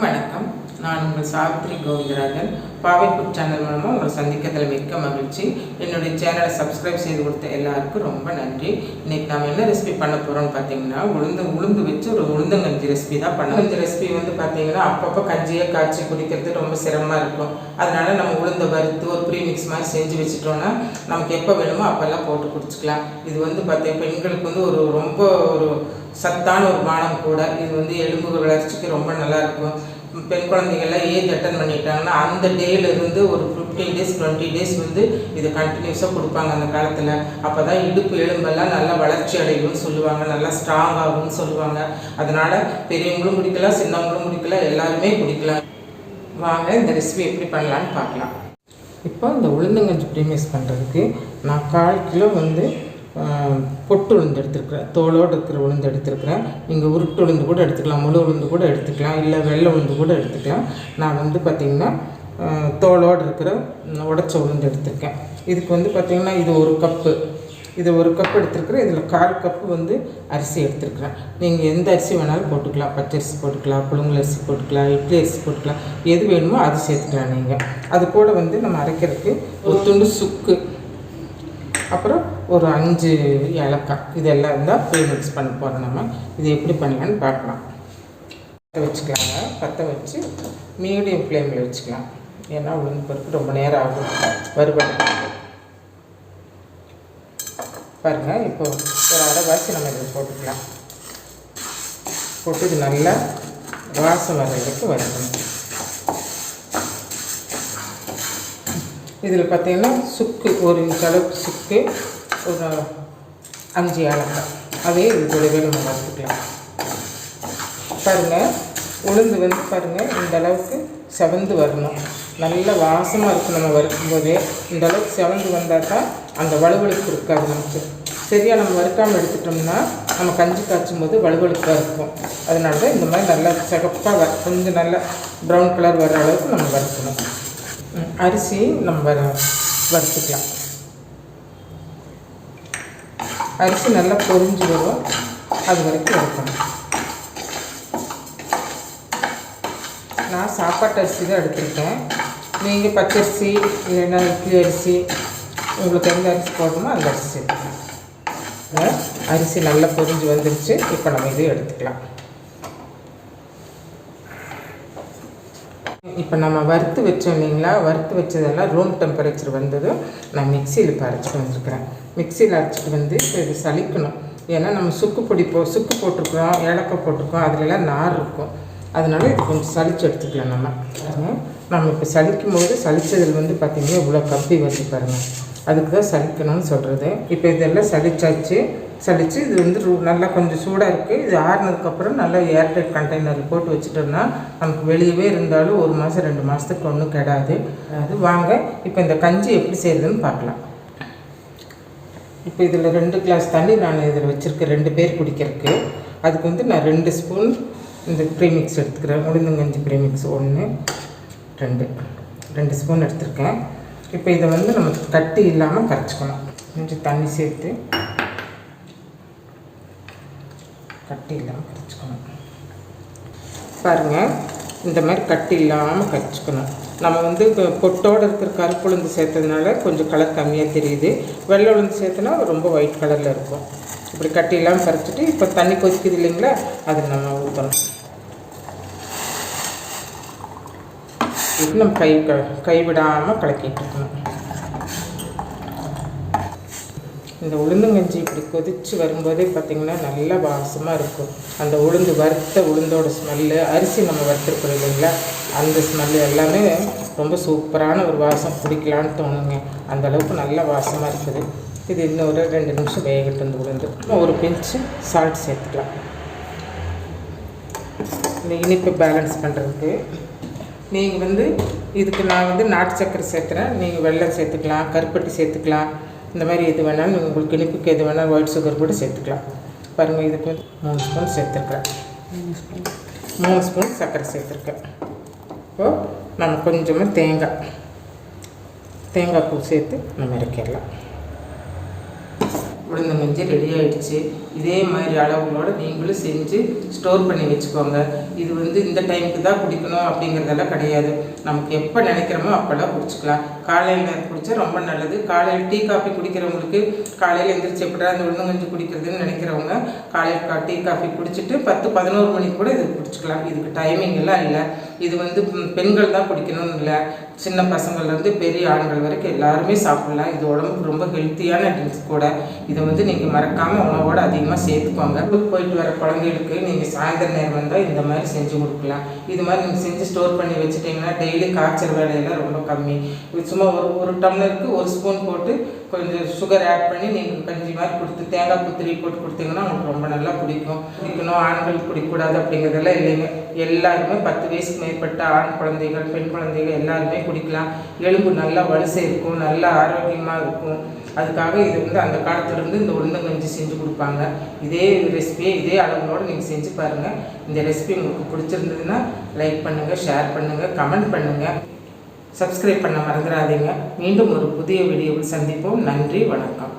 அனைவருக்கும் வணக்கம். நான் உங்கள் சாவித்ரி கோவிந்தராஜன். பாவைக்குட் சேனல் மூலமாக உங்களை சந்திக்கிறதுல மிக்க மகிழ்ச்சி. என்னுடைய சேனலை சப்ஸ்கிரைப் செய்து கொடுத்த எல்லாருக்கும் ரொம்ப நன்றி. இன்னைக்கு நாம் என்ன ரெசிபி பண்ண போகிறோம்னு பார்த்தீங்கன்னா உளுந்து உளுந்து வச்சு ஒரு உளுந்தங்கஞ்சி ரெசிபி தான் பண்ண இந்த ரெசிபி வந்து பார்த்தீங்கன்னா அப்பப்போ கஞ்சியை காய்ச்சி குடிக்கிறது ரொம்ப சிரமமாக இருக்கும். அதனால் நம்ம உளுந்த வறுத்து ஒரு ப்ரீமிக்ஸ் மாதிரி செஞ்சு வச்சுட்டோன்னா நமக்கு எப்போ வேணுமோ அப்போல்லாம் போட்டு குடிச்சிக்கலாம். இது வந்து பார்த்தீங்கன்னா பெண்களுக்கு வந்து ஒரு ரொம்ப ஒரு சத்தான ஒரு பானம் கூட. இது வந்து எலும்பு வளர்ச்சிக்கு ரொம்ப நல்லாயிருக்கும் பெண் குழந்தைகள்லாம் ஏஜ் அட்டன் பண்ணிட்டாங்கன்னா அந்த டேல இருந்து ஒரு ஃபிஃப்டீன் டேஸ் டுவெண்ட்டி டேஸ் வந்து இது கண்டினியூஸாக கொடுப்பாங்க அந்த காலத்தில். அப்போ தான் இடுப்பு எலும்பெல்லாம் நல்லா வளர்ச்சி அடையும்னு சொல்லுவாங்க நல்லா ஸ்ட்ராங் ஆகும்னு சொல்லுவாங்க. அதனால் பெரியவங்களும் குடிக்கலாம் சின்னவங்களும் குடிக்கலாம் எல்லாருமே குடிக்கலாம். வாங்க இந்த ரெசிபி எப்படி பண்ணலான்னு பார்க்கலாம். இப்போ இந்த உளுந்தங்கஞ்சி ப்ரீமிஸ் பண்ணுறதுக்கு நான் கால் கிலோ வந்து பொட்டு உளுந்து எடுத்துருக்குறேன். தோலோடு இருக்கிற உளுந்து எடுத்துருக்குறேன். நீங்கள் உருட்டு உளுந்து கூட எடுத்துக்கலாம் முழு உளுந்து கூட எடுத்துக்கலாம் இல்லை வெள்ளை உளுந்து கூட எடுத்துக்கலாம். நான் வந்து பார்த்திங்கன்னா தோலோடு இருக்கிற உடச்ச உளுந்து எடுத்திருக்கேன். இதுக்கு வந்து பார்த்திங்கன்னா இது ஒரு கப்பு. இது ஒரு கப் எடுத்துருக்குறேன். இதில் கால் கப்பு வந்து அரிசி எடுத்துருக்குறேன். நீங்கள் எந்த அரிசி வேணாலும் போட்டுக்கலாம். பச்சரிசி போட்டுக்கலாம் புழுங்கல் அரிசி போட்டுக்கலாம் இட்லி அரிசி போட்டுக்கலாம். எது வேணுமோ அது சேர்த்துக்கலாம் நீங்கள் அது கூட வந்து நம்ம அரைக்கிறதுக்கு ஒரு துண்டு சுக்கு. அப்புறம் ஒரு அஞ்சு ஏலக்காய். இதெல்லாம் இருந்தால் ப்ரீ மிக்ஸ் பண்ண போகிறோம் நம்ம. இது எப்படி பண்ணலான்னு பார்க்கலாம். பற்ற வச்சுக்கலாங்க. பற்ற வச்சு மீடியம் ஃப்ளேமில் வச்சுக்கலாம். ஏன்னா உளுந்து பருப்பு ரொம்ப நேரம் ஆகும். வறுபட்டு பாருங்கள் இப்போ ஒரு அரைவாசி நம்ம இதில் போட்டுக்கலாம். போட்டு இது நல்லா வாசம் வர வரைக்கும் வறுக்கணும் இதில் பார்த்தீங்கன்னா சுக்கு ஒரு இன்ச் அளவுக்கு சுக்கு ஒரு அஞ்சு ஏலக்காய். அதே இது கூடவே நம்ம வறுத்துக்கலாம் பாருங்கள் உளுந்து வந்து பாருங்கள் இந்த அளவுக்கு செவந்து வரணும். நல்ல வாசமாக இருக்கும் நம்ம வறுக்கும்போதே. இந்த அளவுக்கு செவந்து வந்தால் தான் அந்த வலுவழுப்பு இருக்காது நமக்கு. சரியாக நம்ம வறுக்காமல் எடுத்துட்டோம்னா நம்ம கஞ்சி காய்ச்சும் போது வலுவழுப்பாக இருக்கும். அதனால தான் இந்த மாதிரி நல்லா சிகப்பாக வ கொஞ்சம் நல்லா ப்ரௌன் கலர் வர அளவுக்கு நம்ம வறுக்கணும். ம், அரிசி நம்ம வறுத்துக்கலாம். அரிசி நல்லா பொரிஞ்சு வரும் அது வரைக்கும் வறுக்கணும். நான் சாப்பாட்டு அரிசி தான் எடுத்திருக்கேன். நீங்கள் பச்சரிசி இல்லைன்னா இட்லி அரிசி உங்களுக்கு எந்த அரிசி போடணுமோ அந்த அரிசி எடுத்துக்கலாம். அரிசி நல்லா பொரிஞ்சு வந்துருச்சு. இப்போ நம்ம இதை எடுத்துக்கலாம். இப்போ நம்ம வறுத்து வச்சோம் இல்லைங்களா? வறுத்து வச்சதெல்லாம் ரூம் டெம்பரேச்சர் வந்ததும் நான் மிக்சியில் இப்போ அரைச்சிட்டு வந்திருக்கிறேன். மிக்சியில் அரைச்சிட்டு வந்து இப்போ இது சலிக்கணும் ஏன்னா நம்ம சுக்கு பொடி போ சுக்கு போட்டிருக்கோம் ஏலக்காய் போட்டிருக்கோம் அதுலலாம் நார் இருக்கும். அதனால இது கொஞ்சம் சளிச்சு எடுத்துக்கலாம் நம்ம. நம்ம இப்போ சலிக்கும் போது சளிச்சதில் வந்து பார்த்திங்கன்னா இவ்வளோ கப்பி வந்து பாருங்கள் அதுக்கு தான் சலிக்கணும்னு சொல்கிறது இப்போ இதெல்லாம் சலிச்சாச்சு. சலிச்சு இது வந்து ரூ- நல்லா கொஞ்சம் சூடாக இருக்குது இது ஆறுனதுக்கப்புறம் நல்லா ஏர்டைட் கண்டெய்னரில் போட்டு வச்சுட்டோம்னா நமக்கு வெளியவே இருந்தாலும் ஒரு மாதம் ரெண்டு மாதத்துக்கு ஒன்றும் கிடாது. அது வாங்க இப்போ இந்த கஞ்சி எப்படி செய்யுதுன்னு பார்க்கலாம் இப்போ இதில் ரெண்டு கிளாஸ் தண்ணி நான் இதில் வச்சுருக்கேன் ரெண்டு பேர் குடிக்கிறதுக்கு. அதுக்கு வந்து நான் ரெண்டு ஸ்பூன் இந்த ப்ரீமிக்ஸ் எடுத்துக்கிறேன். உளுந்தங்கஞ்சி ப்ரீமிக்ஸ் ஒன்று ரெண்டு. ரெண்டு ஸ்பூன் எடுத்திருக்கேன். இப்போ இதை வந்து நம்ம கட்டி இல்லாமல் கரைச்சிக்கணும். கொஞ்சம் தண்ணி சேர்த்து கட்டி இல்லாமல் கரைச்சிக்கணும். பாருங்கள் இந்த மாதிரி கட்டி இல்லாமல் கரைச்சிக்கணும். நம்ம வந்து இப்போ பொட்டோடு இருக்கிற கருப்பு உளுந்து சேர்த்ததுனால கொஞ்சம் கலர் கம்மியாக தெரியுது. வெள்ளை உளுந்து சேர்த்தனா ரொம்ப ஒயிட் கலரில் இருக்கும். இப்படி கட்டி இல்லாமல் கரைச்சிட்டு இப்போ தண்ணி கொதிக்குது இல்லைங்களா அதை நம்ம ஊற்றணும் இது நம்ம கை க கைவிடாமல் கலக்கிட்டு இருக்கணும். இந்த உளுந்தங்கஞ்சி இப்படி கொதிச்சு வரும்போதே பார்த்திங்கன்னா நல்லா வாசமாக இருக்கும். அந்த உளுந்து வறுத்த உளுந்தோட ஸ்மெல்லு அரிசி நம்ம வறுத்துருக்குறோம் இல்லைங்களா? அந்த ஸ்மெல்லு எல்லாமே ரொம்ப சூப்பரான ஒரு வாசம் பிடிக்கலான்னு தோணுங்க. அந்த அளவுக்கு நல்ல வாசமாக இருக்குது. இது இன்னொரு ரெண்டு நிமிஷம் வேகட்டு இந்த உளுந்து. ஒரு பிஞ்சு சால்ட் சேர்த்துக்கலாம். இந்த இனிப்பு பேலன்ஸ் பண்ணுறதுக்கு நீங்கள் வந்து இதுக்கு நான் வந்து நாட்டு சக்கரை சேர்த்துறேன். நீங்கள் வெள்ளம் சேர்த்துக்கலாம் கருப்பட்டி சேர்த்துக்கலாம். இந்த மாதிரி எது வேணாலும் நீங்கள் உங்களுக்கு இனிப்புக்கு எது வேணாலும் ஒயிட் சுகர் கூட சேர்த்துக்கலாம். பாருங்கள் இதுக்கு வந்து மூணு ஸ்பூன் சேர்த்துருக்குறேன் மூணு ஸ்பூன் சர்க்கரை சேர்த்துருக்கேன். இப்போது நம்ம கொஞ்சமாக தேங்காய் தேங்காய் பூ சேர்த்து நம்ம இறக்கிடலாம். உளுந்தங்கஞ்சி ரெடி ஆகிடுச்சு இதே மாதிரி அளவுகளோட நீங்களும் செஞ்சு ஸ்டோர் பண்ணி வச்சுக்கோங்க. இது வந்து இந்த டைமுக்கு தான் குடிக்கணும் அப்படிங்கிறதெல்லாம் கிடையாது. நமக்கு எப்போ நினைக்கிறோமோ அப்போல்லாம் குடிச்சிக்கலாம். காலையில் குடித்தா ரொம்ப நல்லது. காலையில் டீ காஃபி குடிக்கிறவங்களுக்கு காலையில் எந்திரிச்சு எப்படா அந்த உளுந்தங்கஞ்சி குடிக்கிறதுன்னு நினைக்கிறவங்க காலையில் கா டீ காஃபி குடிச்சிட்டு பத்து பதினோரு மணிக்கு கூட இது குடிச்சிக்கலாம். இதுக்கு டைமிங் எல்லாம் இல்லை. இது வந்து பெண்கள் தான் குடிக்கணும்னு இல்லை. சின்ன பசங்கள்லேருந்து பெரிய ஆண்கள் வரைக்கும் எல்லாருமே சாப்பிடலாம். இது உடம்புக்கு ரொம்ப ஹெல்த்தியான ட்ரிங்க்ஸ் கூட. இதை வந்து நீங்கள் மறக்காமல் உணவோடு அதிகமாக சேர்த்துக்கோங்க. போயிட்டு வர குழந்தைகளுக்கு நீங்கள் சாயந்தர நேரம் வந்தால் இந்த மாதிரி செஞ்சு கொடுக்கலாம். இது மாதிரி நீங்கள் செஞ்சு ஸ்டோர் பண்ணி வச்சுட்டிங்கன்னா டெய்லி காய்ச்சல் வேலையெல்லாம் ரொம்ப கம்மி. சும்மா ஒரு ஒரு டம்ளருக்கு ஒரு ஸ்பூன் போட்டு கொஞ்சம் சுகர் ஆட் பண்ணி நீங்கள் கஞ்சி மாதிரி கொடுத்து தேங்காய் புத்திரி போட்டு கொடுத்தீங்கன்னா உங்களுக்கு ரொம்ப நல்லா பிடிக்கும். குடிக்கணும் ஆண்கள் குடிக்கக்கூடாது அப்படிங்கிறதெல்லாம் இல்லைங்க. எல்லாருமே பத்து வயசுக்கு மேற்பட்ட ஆண் குழந்தைகள் பெண் குழந்தைகள் எல்லாருமே குடிக்கலாம். எலும்பு நல்லா வலுசை இருக்கும் நல்லா ஆரோக்கியமாக இருக்கும். அதுக்காக இது வந்து அந்த காலத்துலேருந்து இந்த உளுந்தங்கஞ்சி செஞ்சு கொடுப்பாங்க. இதே ரெசிபியை இதே அளவுகளோடு நீங்கள் செஞ்சு பாருங்கள் இந்த ரெசிபி உங்களுக்கு பிடிச்சிருந்ததுன்னா லைக் பண்ணுங்கள் ஷேர் பண்ணுங்கள் கமெண்ட் பண்ணுங்கள் சப்ஸ்கிரைப் பண்ண மறந்துடாதீங்க மீண்டும் ஒரு புதிய வீடியோவில் சந்திப்போம். நன்றி வணக்கம்.